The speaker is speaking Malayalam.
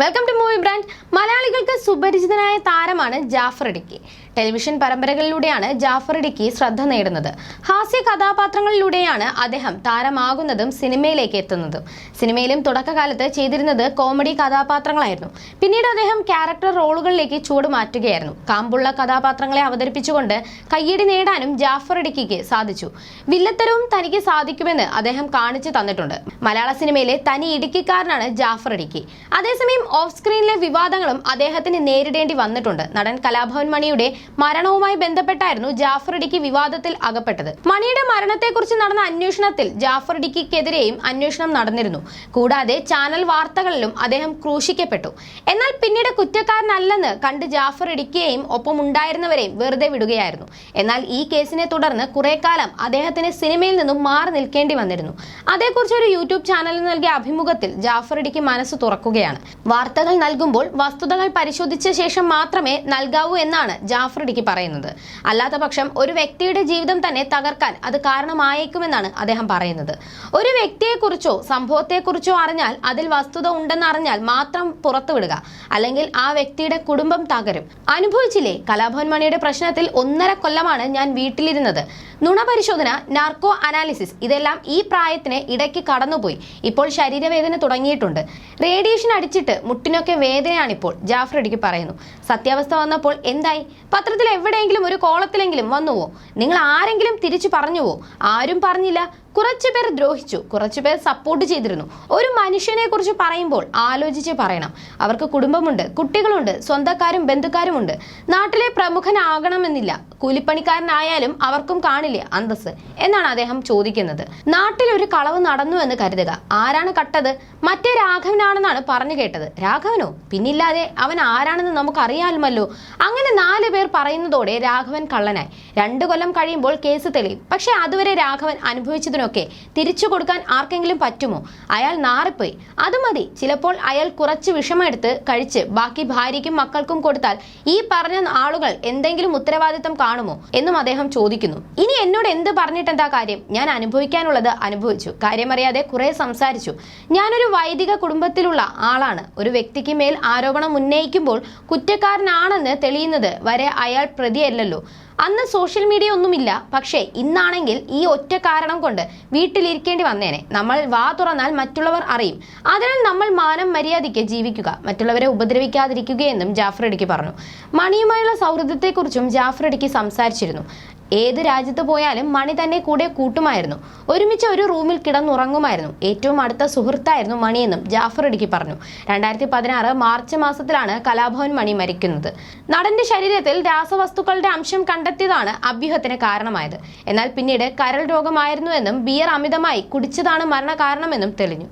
വെൽക്കം ടു മൂവി ബ്രാൻഡ് മലയാളികൾക്ക് സുപരിചിതനായ താരമാണ് ജാഫർ ഇടുക്കി. ടെലിവിഷൻ പരമ്പരകളിലൂടെയാണ് ജാഫർ ഇടുക്കി ശ്രദ്ധ നേടുന്നത്. ഹാസ്യ കഥാപാത്രങ്ങളിലൂടെയാണ് അദ്ദേഹം താരമാകുന്നതും സിനിമയിലേക്ക് എത്തുന്നതും. സിനിമയിലും തുടക്കകാലത്ത് ചെയ്തിരുന്നത് കോമഡി കഥാപാത്രങ്ങളായിരുന്നു. പിന്നീട് അദ്ദേഹം ക്യാരക്ടർ റോളുകളിലേക്ക് ചൂട് മാറ്റുകയായിരുന്നു. കാമ്പുള്ള കഥാപാത്രങ്ങളെ അവതരിപ്പിച്ചുകൊണ്ട് കയ്യടി നേടാനും ജാഫർ ഇടുക്കിക്ക് സാധിച്ചു. വില്ലത്തരവും തനിക്ക് സാധിക്കുമെന്ന് അദ്ദേഹം കാണിച്ചു തന്നിട്ടുണ്ട്. മലയാള സിനിമയിലെ തനി ഇടുക്കിക്കാരനാണ് ജാഫർ ഇടുക്കി. അതേസമയം ഓഫ് സ്ക്രീനിലെ വിവാദങ്ങളും അദ്ദേഹത്തിന് നേരിടേണ്ടി വന്നിട്ടുണ്ട്. നടൻ കലാഭവൻ മണിയുടെ മരണവുമായി ബന്ധപ്പെട്ടായിരുന്നു ജാഫർ ഇടുക്കി വിവാദത്തിൽ അകപ്പെട്ടത്. മണിയുടെ മരണത്തെക്കുറിച്ച് നടന്ന അന്വേഷണത്തിൽ ജാഫർ ഇടുക്കിക്കെതിരെയും അന്വേഷണം നടന്നിരുന്നു. കൂടാതെ ചാനൽ വാർത്തകളിലും അദ്ദേഹം ക്രൂശിക്കപ്പെട്ടു. എന്നാൽ പിന്നീട് കുറ്റക്കാരനല്ലെന്ന് കണ്ട് ജാഫർ ഇടിക്കുകയും ഒപ്പം ഉണ്ടായിരുന്നവരെയും വെറുതെ വിടുകയായിരുന്നു. എന്നാൽ ഈ കേസിനെ തുടർന്ന് കുറെ കാലം അദ്ദേഹത്തിന് സിനിമയിൽ നിന്നും മാറി നിൽക്കേണ്ടി വന്നിരുന്നു. അതേക്കുറിച്ച് ഒരു യൂട്യൂബ് ചാനലിന് നൽകിയ അഭിമുഖത്തിൽ ജാഫർ ഇടിക്ക് മനസ്സ് തുറക്കുകയാണ്. വാർത്തകൾ നൽകുമ്പോൾ വസ്തുതകൾ പരിശോധിച്ച ശേഷം മാത്രമേ നൽകാവൂ എന്നാണ് ജാഫ്രിഡിക്ക് പറയുന്നത്. അല്ലാത്ത പക്ഷം ഒരു വ്യക്തിയുടെ ജീവിതം തന്നെ തകർക്കാൻ അത് കാരണമായേക്കുമെന്നാണ് അദ്ദേഹം പറയുന്നത്. ഒരു വ്യക്തിയെക്കുറിച്ചോ സംഭവത്തെക്കുറിച്ചോ അറിഞ്ഞാൽ അതിൽ വസ്തുത ഉണ്ടെന്ന് അറിഞ്ഞാൽ മാത്രം പുറത്തുവിടുക. അല്ലെങ്കിൽ ആ വ്യക്തിയുടെ കുടുംബം തകരും. അനുഭവിച്ചില്ലേ? കലാഭവൻ മണിയുടെ പ്രശ്നത്തിൽ ഒന്നര കൊല്ലമാണ് ഞാൻ വീട്ടിലിരുന്നത്. നുണ പരിശോധന നാർക്കോ അനാലിസിസ് ഇതെല്ലാം ഈ പ്രായത്തിന് ഇടയ്ക്ക് കടന്നുപോയി. ഇപ്പോൾ ശരീരവേദന തുടങ്ങിയിട്ടുണ്ട്. റേഡിയേഷൻ അടിച്ചിട്ട് മുട്ടിനൊക്കെ വേദനയാണിപ്പോൾ ജാഫർ പറയുന്നു. സത്യാവസ്ഥ വന്നപ്പോൾ എന്തായി? പത്രത്തിൽ എവിടെയെങ്കിലും ഒരു കോളത്തിലെങ്കിലും വന്നുവോ? നിങ്ങൾ ആരെങ്കിലും തിരിച്ചു പറഞ്ഞുവോ? ആരും പറഞ്ഞില്ല. കുറച്ചു പേർ ദ്രോഹിച്ചു കുറച്ച് പേർ സപ്പോർട്ട് ചെയ്തിരുന്നു. ഒരു മനുഷ്യനെ കുറിച്ച് പറയുമ്പോൾ ആലോചിച്ച് പറയണം. അവർക്ക് കുടുംബമുണ്ട് കുട്ടികളുണ്ട് സ്വന്തക്കാരും ബന്ധുക്കാരുമുണ്ട്. നാട്ടിലെ പ്രമുഖനാകണമെന്നില്ല. കൂലിപ്പണിക്കാരനായാലും അവർക്കും കാണില്ലേ അന്തസ് എന്നാണ് അദ്ദേഹം ചോദിക്കുന്നത്. നാട്ടിൽ ഒരു കളവ് നടന്നു എന്ന് കരുതുക. ആരാണ് കട്ടത്? മറ്റേ രാഘവനാണെന്നാണ് പറഞ്ഞു കേട്ടത്. രാഘവനോ? പിന്നില്ലാതെ അവൻ ആരാണെന്ന് നമുക്ക് അറിയാമല്ലോ അങ്ങനെ നാല് പേർ പറയുന്നതോടെ രാഘവൻ കള്ളനായി. രണ്ടു കൊല്ലം കഴിയുമ്പോൾ കേസ് തെളിയും. പക്ഷെ അതുവരെ രാഘവൻ അനുഭവിച്ചതിനൊക്കെ തിരിച്ചു കൊടുക്കാൻ ആർക്കെങ്കിലും പറ്റുമോ? അയാൾ നാറിപ്പോയി. അത് മതി. ചിലപ്പോൾ അയാൾ കുറച്ച് വിഷമെടുത്ത് കഴിച്ച് ബാക്കി ഭാര്യയ്ക്കും മക്കൾക്കും കൊടുത്താൽ ഈ പറഞ്ഞ ആളുകൾ എന്തെങ്കിലും ഉത്തരവാദിത്തം കാണുമോ എന്നും അദ്ദേഹം ചോദിക്കുന്നു. ഇനി എന്നോട് എന്ത് പറഞ്ഞിട്ടെന്താ കാര്യം? ഞാൻ അനുഭവിക്കാനുള്ളത് അനുഭവിച്ചു. കാര്യമറിയാതെ കുറെ സംസാരിച്ചു. ഞാനൊരു വൈദിക കുടുംബത്തിലുള്ള ആളാണ്. ഒരു വ്യക്തിക്ക് മേൽ ആരോപണം ഉന്നയിക്കുമ്പോൾ കുറ്റക്കാരനാണെന്ന് തെളിയുന്നത് വരെ അയാൾ പ്രതിയല്ലല്ലോ. അന്ന് സോഷ്യൽ മീഡിയ ഒന്നുമില്ല. പക്ഷേ ഇന്നാണെങ്കിൽ ഈ ഒറ്റ കാരണം കൊണ്ട് വീട്ടിലിരിക്കേണ്ടി വന്നേനെ. നമ്മൾ വാ തുറന്നാൽ മറ്റുള്ളവർ അറിയും. അതിനാൽ നമ്മൾ മാനം മര്യാദയ്ക്ക് ജീവിക്കുക മറ്റുള്ളവരെ ഉപദ്രവിക്കാതിരിക്കുകയെന്നും ജാഫർ ഇടുക്കി പറഞ്ഞു. മണിയുമായുള്ള സൗഹൃദത്തെക്കുറിച്ചും ജാഫർ ഇടുക്കി സംസാരിച്ചിരുന്നു. ഏത് രാജ്യത്ത് പോയാലും മണി തന്നെ കൂടെ കൂട്ടുമായിരുന്നു. ഒരുമിച്ച് ഒരു റൂമിൽ കിടന്നുറങ്ങുമായിരുന്നു. ഏറ്റവും അടുത്ത സുഹൃത്തായിരുന്നു മണിയെന്നും ജാഫർ ഇടുക്കി പറഞ്ഞു. രണ്ടായിരത്തി പതിനാറ് മാർച്ച് മാസത്തിലാണ് കലാഭവൻ മണി മരിക്കുന്നത്. നടന്റെ ശരീരത്തിൽ രാസവസ്തുക്കളുടെ അംശം കണ്ടെത്തിയതാണ് അഭ്യൂഹത്തിന് കാരണമായത്. എന്നാൽ പിന്നീട് കരൾ രോഗമായിരുന്നുവെന്നും ബിയർ അമിതമായി കുടിച്ചതാണ് മരണകാരണമെന്നും തെളിഞ്ഞു.